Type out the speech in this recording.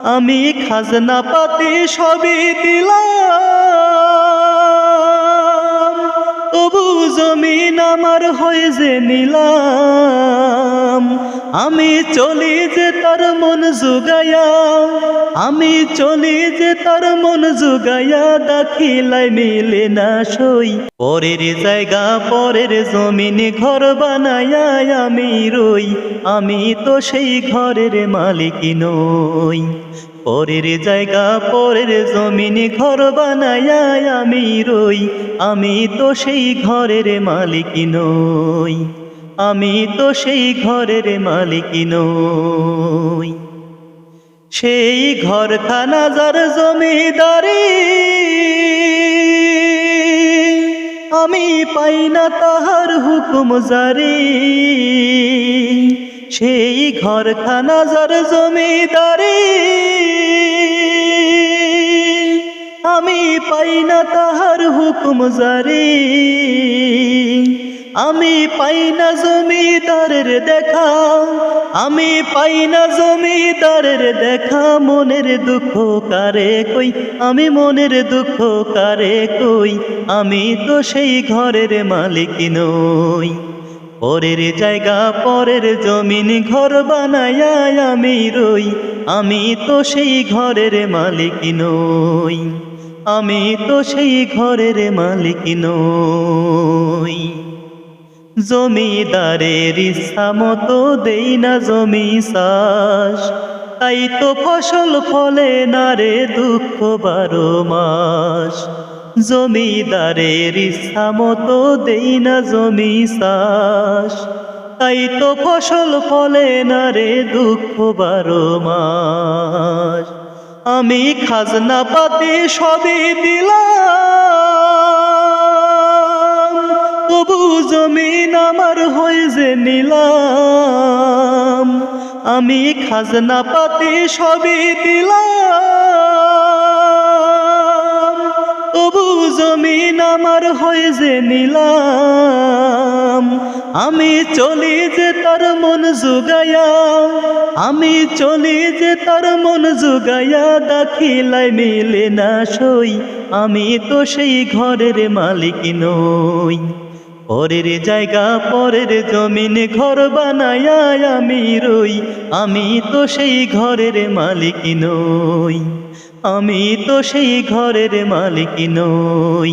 আমি খাজনা পাতি সবই দিলাম তবু জমিন আমার হয়ে যে নিলাম। আমি চলি যে তার মন জুগাইয়া, আমি চলি যে তার মন জুগাইয়া দাখিলাই মিলে না সই। পরের জায়গা, পরের জমিন ঘর বানাইয়া আমি রই, আমি তো সেই ঘরের মালিক নই। পরের জায়গা, পরের জমিন ঘর বানাইয়া আমি রই, আমি তো সেই ঘরের মালিক নই। আমি তো সেই ঘরের মালিক নই। সেই ঘরখানা যার জমিদারি। আমি পাই না তাহার হুকুম জারি। সেই ঘরখানা যার জমিদারি। পাই না তাহার হুকুম জারি। আমি পাই না জমিদারের দেখা, আমি পাই না জমিদারের দেখা, মনের দুঃখ কারে কই? আমি মনের দুঃখ কারে কই? আমি তো সেই ঘরের মালিক নই। পরের জায়গা, পরের জমিন ঘর বানাইয়া আমি রই। আমি তো সেই ঘরের মালিক নই। আমি তো সেই ঘরের মালিক নই। জমিদারের ইচ্ছা মতো দেই না জমি চাষ। তাই তো ফসল ফলে না রে দুঃখ বারো মাস। জমিদারের ইচ্ছা মতো দেই না জমি চাষ। তাই তো ফসল ফলে না রে দুঃখ বারো মাস। আমি খাজনা পাতি সবই দিলাম। তবু জমিন আমার হয়ে যে নিলাম। আমি খাজনা পাতি সবই দিলাম। তবু জমিন আমার হয়ে যে নিলাম। আমি চলি যে তার মন জুগাইয়া, আমি চলি যে তার মন জুগাইয়া দাখিলাই মিলে না সই, আমি তো সেই ঘরের মালিক নই। পরের জায়গা, পরের জমিন, ঘর বানাইয়া আমি রই, আমি তো সেই ঘরের মালিক নই, আমি তো সেই ঘরের মালিক নই।